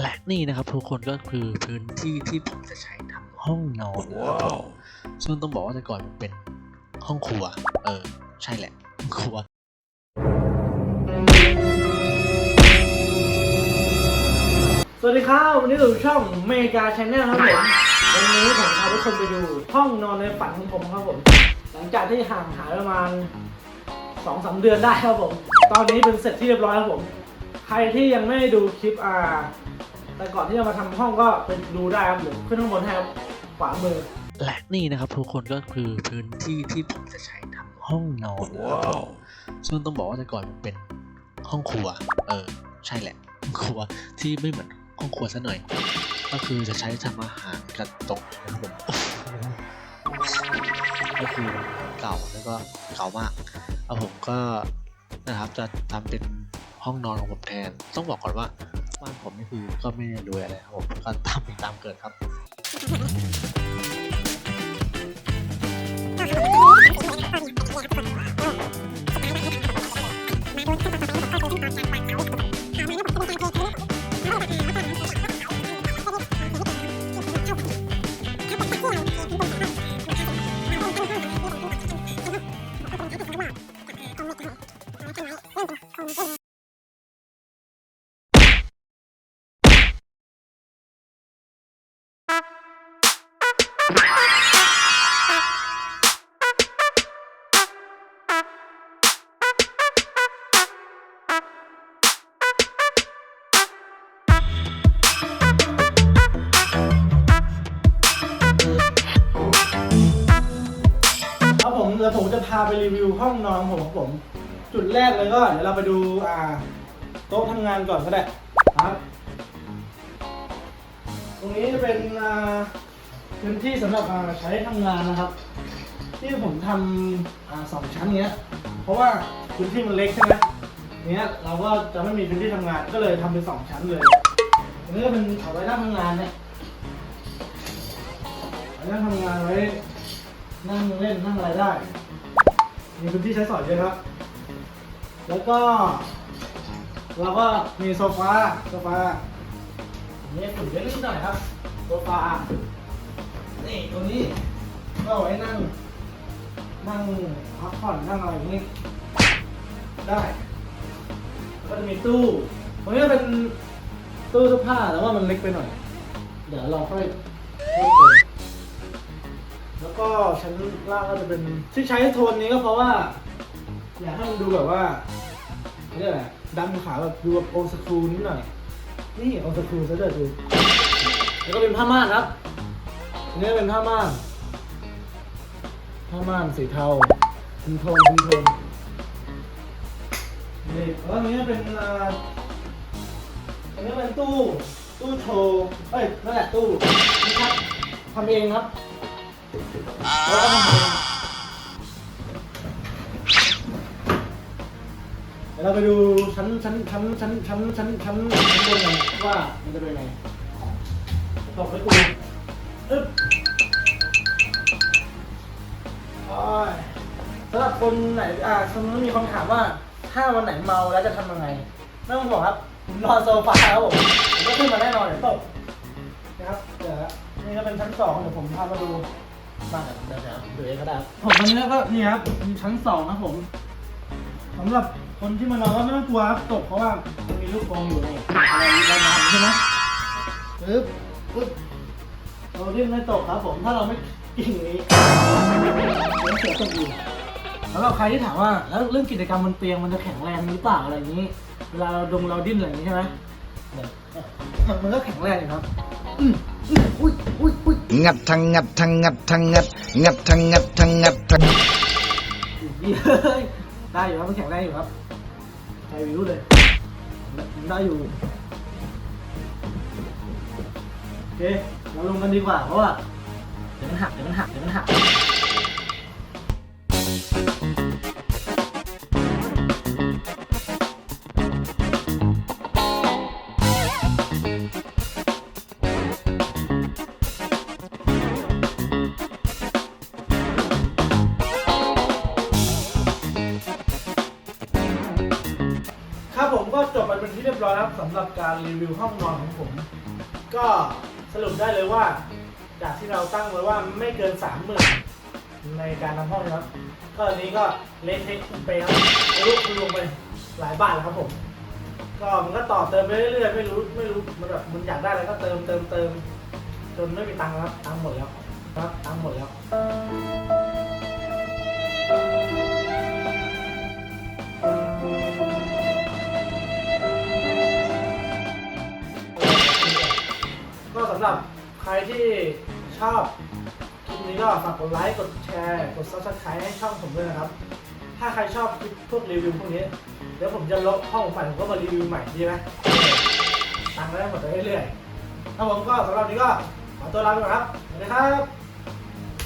และนี่นะครับทุกคนก็คือพื้นที่ที่ผมจะใช้ทำห้องนอนนะครับผมซึ่งต้องบอกว่าแต่ก่อนมันเป็นห้องครัว เออ ใช่แหละห้องครัวสวัสดีครับวันนี้อยู่ช่องเมกาชแนลครับผมวันนี้ผมพาทุกคนไปดู ห้องนอนในฝันของผมครับผม หลังจากที่ห่างหายประมาณสองสามเดือนได้ครับผม ตอนนี้เป็นเสร็จที่เรียบร้อยครับผม ใครที่ยังไม่ได้ดูคลิปอ่า แต่ก่อนที่จะมาทำห้องก็ไปดูได้ครับผมขึ้นข้างบนให้ครับขวามือและนี่นะครับทุกคนก็คือพื้นที่ที่ผมจะใช้ทำห้องนอนนะครับผมซึ่งต้องบอกว่าแต่ก่อนมันเป็นห้องครัว เออ ใช่แหละห้องครัวที่ไม่เหมือนห้องครัวซะหน่อย ก็คือจะใช้ทำอาหารกันตรงนี้นะครับผมก็คือเก่าแล้วก็เก่ามากแล้วผมก็นะครับจะทำเป็นห้องนอนของผมแทน ต้องบอกก่อนว่า บ้านผมนี่คือก็ไม่ได้รวยอะไรครับผมก็ตามเป็นตามเกิดครับ ครับผมเดี๋ยวผมจะพาไปรีวิวห้องนอนของผมผม จุดแรกเลยก็เดี๋ยวเราไปดูอ่าโต๊ะทำงานก่อนก็ได้ครับ ตรงนี้จะเป็นอ่า พื้นที่สำหรับใช้ทำงานนะครับ ที่ผมทำอ่าสองชั้นเนี้ย เพราะว่าพื้นที่มันเล็กใช่ไหมเนี้ยเราก็จะไม่มีพื้นที่ทำงานก็เลยทำเป็นสองชั้นเลยอันนี้ก็เป็นเอาไว้นั่งทำงานเนี่ยเอาไว้นั่งทำงานไว้นั่งเล่นนั่งอะไรได้ มีพื้นที่ใช้สอยเยอะครับแล้วก็ เราก็มีโซฟาโซฟาอันนี้ฝุ่นเยอะนิดหน่อยครับโซฟาาไว้นั่ง นั่งพักผ่อนนั่งอะไรอย่างนี้ ได้ก็จะมีตู้ตรงนี้เป็นตู้เสื้อผ้าแต่ว่ามันเล็กไปหน่อย เดี๋ยวเราค่อยเพิ่มเติมแล้วก็ชั้นล่างก็จะเป็นที่ใช้โทนนี้ก็เพราะว่า อยากให้มันดูแบบว่าเรียกอะไรดำขาวแบบดูแบบโอสคูลนิดหน่อย นี่โอสคูลซะด้วยดูแล้วก็เป็นผ้าม่านครับอันนี้เป็นผ้าม่าน ผ้าม่านสีเทาคุมโทนคุมโทนนี่แล้วอันนี้เป็นอ่าอันนี้เป็นตู้ ตู้โชว์เอ้ยนั่นแหละตู้นี่ครับทำเองครับแล้วก็ทำเองเดี๋ยวเราไปดูชั้นชั้นชั้นชั้นชั้นชั้นชั้นชั้นบนกันว่ามันจะเป็นไงตกไปกูอึ๊บ สำหรับคนไหนอ่าสมมติมีคนถามว่า ถ้าวันไหนเมาแล้วจะทำยังไงไม่ต้องบอกครับผมนอนโซฟาครับผมผมก็ขึ้นมาแน่นอนเดี๋ยวตกนะครับเดี๋ยวนี่ก็เป็นชั้นสองเดี๋ยวผมพามาดูบ้านเดี๋ยวเดี๋ยวดูเองก็ได้ผมตอนนี้ก็นี่ครับมีชั้นสองนะผมสำหรับคนที่มานอนก็ไม่ต้องกลัวครับตกเพราะว่ามันมีลูกกรงอยู่นี่อะไรด้านหลังใช่ไหมปึ๊บปึ๊บเราเรียกไม่ตกครับผมถ้าเราไม่ กิ่งนี้เดี๋ยวเสียตกอยู่สำหรับใครที่ถามว่าแล้วเรื่องกิจกรรมบนเตียงมันจะแข็งแรงหรือเปล่าอะไรอย่างนี้ เวลาเราดงเราดิ้นอะไรอย่างนี้ใช่ไหมเนี่ยมันก็แข็งแรงอยู่ครับอืมอืมอุ้ยอุ้ยอุ้ยงัดทั้งงัดทั้งงัดทั้งงัดงัดทั้งงัดทั้งงัดทั้งดีเลยได้อยู่ครับมันแข็งแรงอยู่ครับใจวิวเลยได้อยู่โอเคเราลงกันดีกว่าเพราะว่าเดี๋ยวมันหักเดี๋ยวมันหักเดี๋ยวมันหักครับผมก็จบไปเป็นที่เรียบร้อยแล้วสำหรับการรีวิวห้องนอนของผม ก็สรุปได้เลยว่า จากที่เราตั้งไว้ว่าไม่เกินสามหมื่นในการทำห้องนะครับ ก็อันนี้ก็เละเทะไปครับลุทะลงไปหลายบาทแล้วครับผม ก็มันก็ต่อเติมไปเรื่อยๆไม่รู้ไม่รู้มันแบบมันอยากได้อะไรก็เติมเติมเติมจนไม่มีตังค์แล้วตังค์หมดแล้วครับตังค์หมดแล้วก็สำหรับ ใครที่ชอบคลิปนี้ก็ฝากกดไลค์กดแชร์กด subscribe ให้ช่องผมด้วยนะครับ ถ้าใครชอบคลิปพวกรีวิวพวกนี้ เดี๋ยวผมจะลบห้องผมใหม่ผมก็มารีวิวใหม่ดีไหมตังค์ได้หมดไปเรื่อยๆถ้าผมก็สำหรับนี้ก็ขอตัวลาไปก่อนครับสวัสดีครับ